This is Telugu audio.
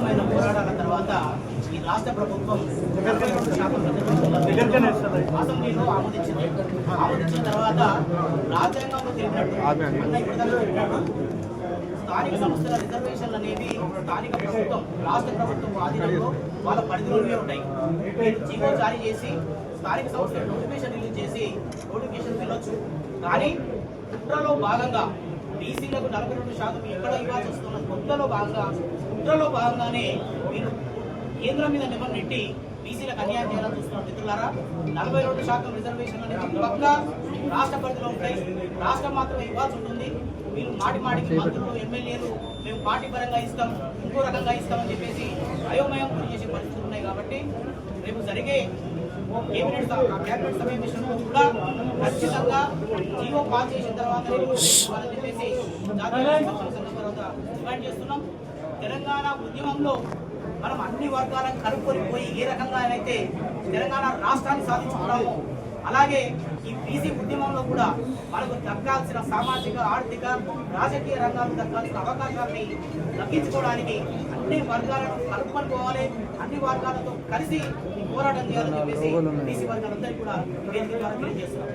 సుదీర్ఘమైన పోరాటాల తర్వాత ఈ రాష్ట్ర ప్రభుత్వం అసెంబ్లీలో ఆమోదించింది. ఆమోదించిన తర్వాత రాజ్యాంగంలో తెలిపినట్టు స్థానిక సంస్థల రిజర్వేషన్లు అనేవి స్థానిక ప్రభుత్వం రాష్ట్ర ప్రభుత్వం ఆధీనంలో వాళ్ళ పరిధిలోనే ఉంటాయి జీవో జారీ చేసి స్థానిక సంస్థల నోటిఫికేషన్ రిలీజ్ చేసి నోటిఫికేషన్ వెళ్ళొచ్చు. కానీ కుట్రలో భాగంగా బీసీలకు నలభై రెండు శాతం ఎక్కడ ఇవ్వాల్సి వస్తున్న కుట్రలో భాగంగా కుట్రలో భాగంగానే మీరు కేంద్రం మీద నిబంధన నెట్టి బీసీలకు అన్యాయం చేయాలని చూస్తున్నారు మిత్రులారా. నలభై రెండు శాతం రిజర్వేషన్ అనేది పక్క రాష్ట్ర పరిధిలో ఉంటాయి. రాష్ట్రం మాత్రమే ఇవ్వాల్సి ఉంటుంది. మీరు మాటి మాటికి మంత్రులు ఎమ్మెల్యేలు మేము పార్టీ పరంగా ఇస్తాం ఇంకో రకంగా ఇస్తామని చెప్పేసి అయోమయం గురి చేసే పరిస్థితులు ఉన్నాయి కాబట్టి రేపు జరిగే కేబినెట్ కేబినెట్ సమావేశంలో ఖచ్చితంగా జీవో పాస్ చేసిన తర్వాత చెప్పేసి జాతీయ డిమాండ్ చేస్తున్నాం. తెలంగాణ ఉద్యమంలో మనం అన్ని వర్గాలను కలుపుకొని పోయి ఏ రకంగా అయితే తెలంగాణ రాష్ట్రాన్ని సాధించుకున్నామో అలాగే ఈ బీసీ ఉద్యమంలో కూడా మనకు దక్కాల్సిన సామాజిక ఆర్థిక రాజకీయ రంగాలకు దక్కాల్సిన అవకాశాన్ని దక్కించుకోవడానికి అన్ని వర్గాలను కలుపుకొని పోవాలి. అన్ని వర్గాలతో కలిసి ఈ పోరాటం చేయాలని చెప్పేసి బీసీ వర్గాలందరికీ కూడా వేదిక ద్వారా తెలియజేస్తున్నాం.